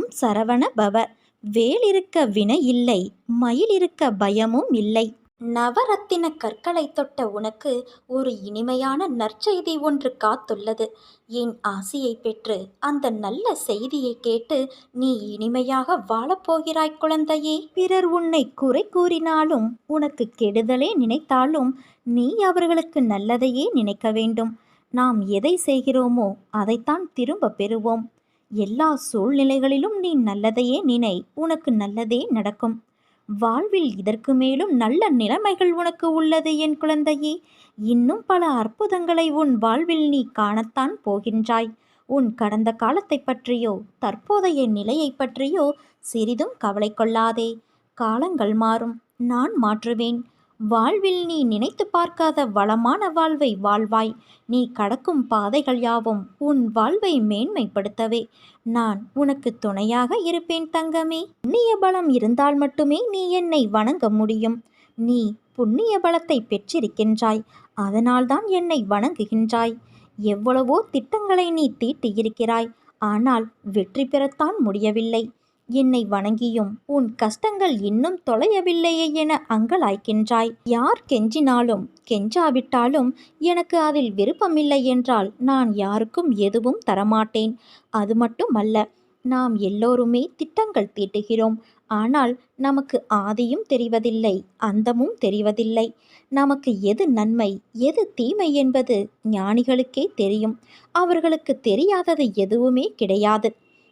ஓம் சரவண பவ. வேல் இருக்க வினை இல்லை மயில் இருக்க பயமும் இல்லை. நவரத்தின கற்களை தொட்ட உனக்கு ஒரு இனிமையான நற்செய்தி ஒன்று காத்துள்ளது. என் ஆசையை பெற்று அந்த நல்ல செய்தியை கேட்டு நீ இனிமையாக வாழப்போகிறாய் குழந்தையே. பிறர் உன்னை குறை கூறினாலும் உனக்கு கெடுதலே நினைத்தாலும் நீ அவர்களுக்கு நல்லதையே நினைக்க வேண்டும். நாம் எதை செய்கிறோமோ அதைத்தான் திரும்ப பெறுவோம். எல்லா சூழ்நிலைகளிலும் நீ நல்லதையே நினை. உனக்கு நல்லதே நடக்கும். வாழ்வில் இதற்கு மேலும் நல்ல நிலைமைகள் உனக்கு உள்ளது என் குழந்தையே. இன்னும் பல அற்புதங்களை உன் வாழ்வில் நீ காணத்தான் போகின்றாய். உன் கடந்த காலத்தை பற்றியோ தற்போதைய நிலையை பற்றியோ சிறிதும் கவலை கொள்ளாதே. காலங்கள் மாறும். நான் மாற்றுவேன். வாழ்வில் நீ நினைத்து பார்க்காத வளமான வாழ்வை வாழ்வாய். நீ கடக்கும் பாதைகள் யாவும் உன் வாழ்வை மேன்மைப்படுத்தவே. நான் உனக்கு துணையாக இருப்பேன் தங்கமே. புண்ணிய பலம் இருந்தால் மட்டுமே நீ என்னை வணங்க முடியும். நீ புண்ணிய பலத்தை பெற்றிருக்கின்றாய். அதனால்தான் என்னை வணங்குகின்றாய். எவ்வளவோ திட்டங்களை நீ தீட்டியிருக்கிறாய். ஆனால் வெற்றி பெறத்தான் முடியவில்லை. என்னை வணங்கியும் உன் கஷ்டங்கள் இன்னும் தொலையவில்லையே என அங்கலாய்க்கின்றாய். யார் கெஞ்சினாலும் கெஞ்சாவிட்டாலும் எனக்கு அதில் விருப்பமில்லை என்றால் நான் யாருக்கும் எதுவும் தரமாட்டேன். அது மட்டுமல்ல நாம் எல்லோருமே திட்டங்கள் தீட்டுகிறோம். ஆனால் நமக்கு ஆதியும் தெரிவதில்லை அந்தமும் தெரிவதில்லை. நமக்கு எது நன்மை எது தீமை என்பது ஞானிகளுக்கே தெரியும். அவர்களுக்கு தெரியாதது எதுவுமே கிடையாது.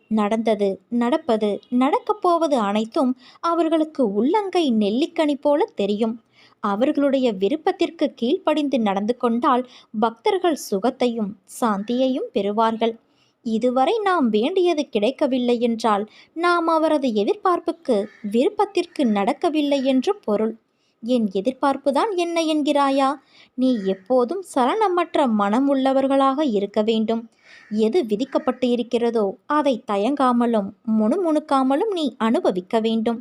நடந்தது நடப்பது நடக்கப் போவது அனைத்தும் அவர்களுக்கு உள்ளங்கை நெல்லிக்கனி போல தெரியும். அவர்களுடைய விருப்பத்திற்கு கீழ்ப்படிந்து நடந்து கொண்டால் பக்தர்கள் சுகத்தையும் சாந்தியையும் பெறுவார்கள். இதுவரை நாம் வேண்டியது கிடைக்கவில்லை என்றால் நாம் அவரது எதிர்பார்ப்புக்கு விருப்பத்திற்கு நடக்கவில்லை என்று பொருள். என் எதிர்பார்ப்புதான் என்ன என்கிறாயா? நீ எப்போதும் சலனமற்ற மனம் உள்ளவர்களாக இருக்க வேண்டும். எது விதிக்கப்பட்டு இருக்கிறதோ அதை தயங்காமலும் முணுமுணுக்காமலும் நீ அனுபவிக்க வேண்டும்.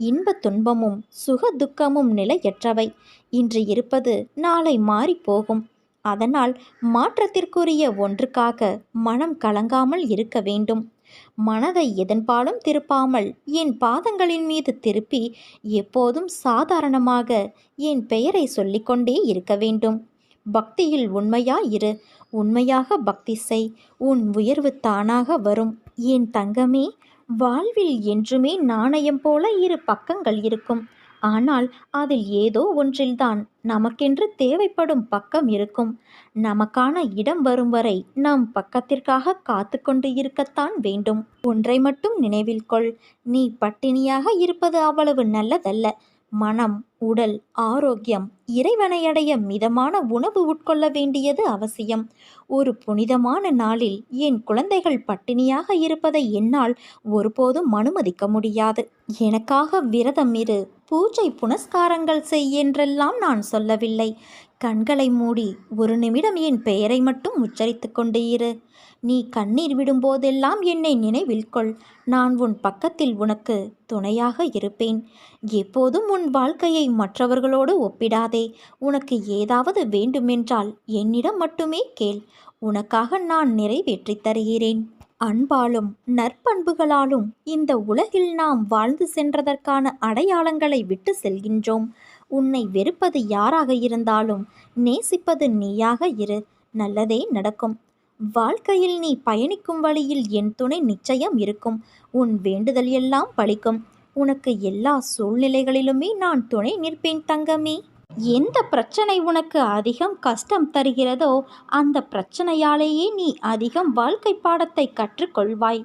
இன்ப துன்பமும் சுக துக்கமும் நிலையற்றவை. இன்று இருப்பது நாளை மாறிப்போகும் அதனால் மாற்றத்திற்குரிய ஒன்றுக்காக மனம் கலங்காமல் இருக்க வேண்டும். மனதை எதன்பாலும் திருப்பாமல் என் பாதங்களின் மீது திருப்பி எப்போதும் சாதாரணமாக என் பெயரை சொல்லிக்கொண்டே இருக்க வேண்டும். பக்தியில் உண்மையாயிரு உண்மையாக பக்தி செய். உன் உயர்வு தானாக வரும். என் தங்கமே வாழ்வில் என்றுமே நாணயம் போல இரு பக்கங்கள் இருக்கும். ஆனால் அதில் ஏதோ ஒன்றில்தான். நமக்கென்று தேவைப்படும் பக்கம் இருக்கும். நமக்கான இடம் வரும் வரை நம் பக்கத்திற்காக காத்து கொண்டு இருக்கத்தான் வேண்டும். ஒன்றை மட்டும் நினைவில் கொள். நீ பட்டினியாக இருப்பது அவ்வளவு நல்லதல்ல. மனம் உடல் ஆரோக்கியம் இறைவனையடைய மிதமான உணவு உட்கொள்ள வேண்டியது அவசியம். ஒரு புனிதமான நாளில் என் குழந்தைகள் பட்டினியாக இருப்பதை என்னால் ஒருபோதும் அனுமதிக்க முடியாது. எனக்காக விரதம் இரு பூஜை புனஸ்காரங்கள் செய் என்றெல்லாம் நான் சொல்லவில்லை. கண்களை மூடி ஒரு நிமிடம் என் பெயரை மட்டும் உச்சரித்து கொண்டு இரு. நீ கண்ணீர் விடும்போதெல்லாம் என்னை நினைவில் கொள். நான் உன் பக்கத்தில் உனக்கு துணையாக இருப்பேன். எப்போதும் உன் வாழ்க்கையை மற்றவர்களோடு ஒப்பிடாதே. உனக்கு ஏதாவது வேண்டுமென்றால் என்னிடம் மட்டுமே கேள். உனக்காக நான் நிறைவேற்றித் தருகிறேன். அன்பாலும் நற்பண்புகளாலும் இந்த உலகில் நாம் வாழ்ந்து சென்றதற்கான அடையாளங்களை விட்டு செல்கின்றோம். உன்னை வெறுப்பது யாராக இருந்தாலும் நேசிப்பது நீயாக இரு. நல்லதே நடக்கும். வாழ்க்கையில் நீ பயணிக்கும் வழியில் என் துணை நிச்சயம் இருக்கும். உன் வேண்டுதல் எல்லாம் பழிக்கும். உனக்கு எல்லா சூழ்நிலைகளிலுமே நான் துணை நிற்பேன் தங்கமே. எந்த பிரச்சனை உனக்கு அதிகம் கஷ்டம் தருகிறதோ அந்த பிரச்சனையாலேயே நீ அதிகம் வாழ்க்கை பாடத்தை கற்றுக்கொள்வாய்.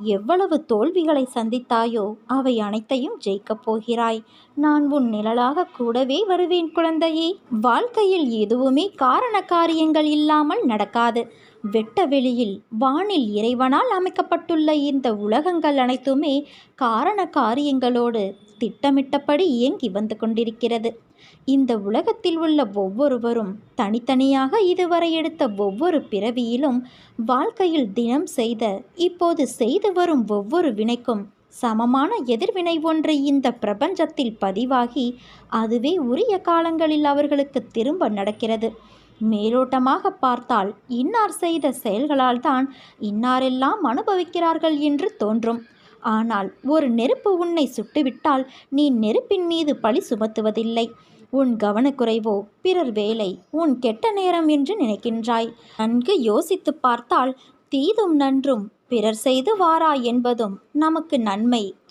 எவ்வளவு தோல்விகளை சந்தித்தாயோ அவை அனைத்தையும் ஜெயிக்கப் போகிறாய். நான் உன் நிழலாக கூடவே வருவேன் குழந்தையே. வாழ்க்கையில் எதுவுமே காரண காரியங்கள் இல்லாமல் நடக்காது. வெட்ட வெளியில் வானில் இறைவனால் அமைக்கப்பட்டுள்ள இந்த உலகங்கள் அனைத்துமே காரண காரியங்களோடு திட்டமிட்டபடி இயங்கி வந்து கொண்டிருக்கிறது. இந்த உலகத்தில் உள்ள ஒவ்வொருவரும் தனித்தனியாக இதுவரை எடுத்த ஒவ்வொரு பிறவியிலும் வாழ்க்கையில் தினம் செய்த இப்போது செய்து வரும் ஒவ்வொரு வினைக்கும் சமமான எதிர்வினை ஒன்று இந்த பிரபஞ்சத்தில் பதிவாகி அதுவே உரிய காலங்களில் அவர்களுக்கு திரும்ப நடக்கிறது. மேலோட்டமாக பார்த்தால் இன்னார் செய்த செயல்களால் தான் இன்னாரெல்லாம் அனுபவிக்கிறார்கள் என்று தோன்றும். ஆனால் ஒரு நெருப்பு உன்னை சுட்டுவிட்டால் நீ நெருப்பின் மீது பழி சுமத்துவதில்லை. உன் கவனக்குறைவோ பிறர் வேலை உன் கெட்ட நேரம் என்று நினைக்கின்றாய். நன்கு யோசித்துப் பார்த்தால் தீதும் நன்றும் பிறர் செய்து வாரா என்பதும் நமக்கு நன்மை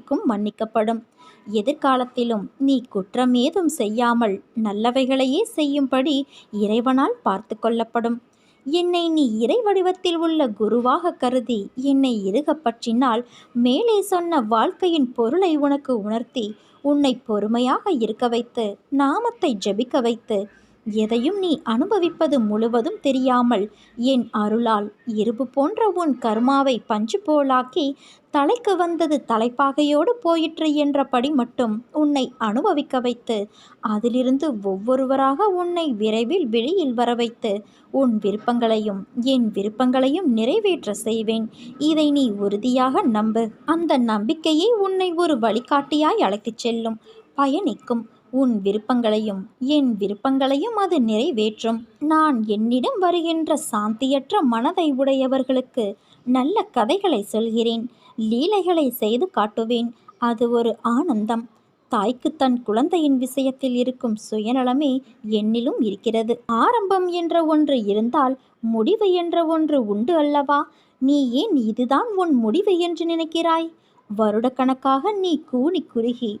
உனக்கும் மன்னிக்கப்படும். எதிர்காலத்திலும் நீ குற்றம் ஏதும் செய்யாமல் நல்லவைகளையே செய்யும்படி இறைவனால் பார்த்து கொள்ளப்படும். என்னை நீ இறை வடிவத்தில் உள்ள குருவாக கருதி என்னை இறுகப் பற்றினால் மேலே சொன்ன வாழ்க்கையின் பொருளை உனக்கு உணர்த்தி உன்னை பொறுமையாக இருக்க வைத்து நாமத்தை ஜெபிக்க வைத்து எதையும் நீ அனுபவிப்பது முழுவதும் தெரியாமல் என் அருளால் இருபு போன்ற உன் கர்மாவை பஞ்சு போலாக்கி தலைக்கு வந்தது தலைப்பாகையோடு போயிற்று என்றபடி மட்டும் உன்னை அனுபவிக்க வைத்து அதிலிருந்து ஒவ்வொருவராக உன்னை விரைவில் வெளியில் வர வைத்து உன் விருப்பங்களையும் என் விருப்பங்களையும் நிறைவேற்ற செய்வேன். இதை நீ உறுதியாக நம்பு. அந்த நம்பிக்கையை உன்னை ஒரு வழிகாட்டியாய் அழைத்துச் செல்லும். பயணிக்கும். உன் விருப்பங்களையும் என் விருப்பங்களையும் அது நிறைவேற்றும். நான் என்னிடம் வருகின்ற சாந்தியற்ற மனதை உடையவர்களுக்கு நல்ல கதைகளை சொல்கிறேன். லீலைகளை செய்து காட்டுவேன். அது ஒரு ஆனந்தம். தாய்க்கு தன் குழந்தையின் விஷயத்தில் இருக்கும் சுயநலமே என்னிலும் இருக்கிறது. ஆரம்பம் என்ற ஒன்று இருந்தால் முடிவு என்ற ஒன்று உண்டு அல்லவா? நீ ஏன் இதுதான் உன் முடிவு என்று நினைக்கிறாய்? வருடக்கணக்காக நீ கூனி குறுகி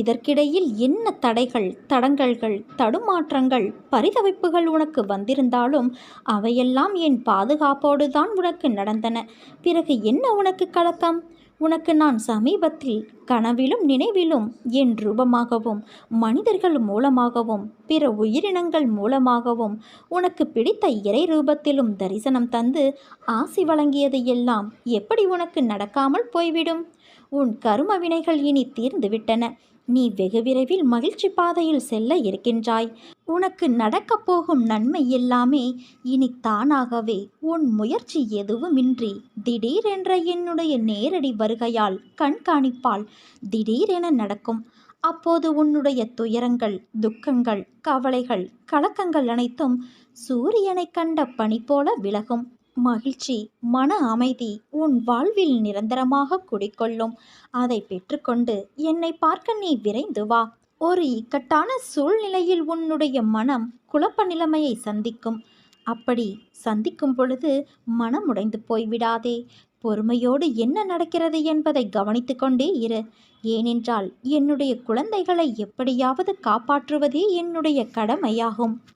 இதற்கிடையில் என்ன தடைகள் தடங்கல்கள் தடுமாற்றங்கள் பரிதவிப்புகள் உனக்கு வந்திருந்தாலும் அவையெல்லாம் என் பாதுகாப்போடு தான் உனக்கு நடந்தன. பிறகு என்ன உனக்கு கலக்கம்? உனக்கு நான் சமீபத்தில் கனவிலும் நினைவிலும் என் ரூபமாகவும் மனிதர்கள் மூலமாகவும் பிற உயிரினங்கள் மூலமாகவும் உனக்கு பிடித்த இறை ரூபத்திலும் தரிசனம் தந்து ஆசி வழங்கியது எல்லாம் எப்படி உனக்கு நடக்காமல் போய்விடும்? உன் கரும வினைகள் இனி தீர்ந்துவிட்டன. நீ வெகு விரைவில் மகிழ்ச்சி பாதையில் செல்ல இருக்கின்றாய். உனக்கு நடக்கப் போகும் நன்மை எல்லாமே இனி தானாகவே உன் முயற்சி எதுவுமின்றி திடீரென்ற என்னுடைய நேரடி வருகையால் கண்காணிப்பால் திடீரென நடக்கும். அப்போது உன்னுடைய துயரங்கள் துக்கங்கள் கவலைகள் கலக்கங்கள் அனைத்தும் சூரியனை கண்ட பனி போல விலகும். மகிழ்ச்சி மன அமைதி உன் வாழ்வில் நிரந்தரமாக குடிக்கொள்ளும் அதை பெற்றுக்கொண்டு என்னை பார்க்க நீ விரைந்து வா. ஒரு இக்கட்டான சூழ்நிலையில் உன்னுடைய மனம் குழப்ப நிலைமையை சந்திக்கும். அப்படி சந்திக்கும் பொழுது மனம் உடைந்து போய்விடாதே. பொறுமையோடு என்ன நடக்கிறது என்பதை கவனித்து கொண்டே இரு. ஏனென்றால் என்னுடைய குழந்தைகளை எப்படியாவது காப்பாற்றுவதே என்னுடைய கடமையாகும்.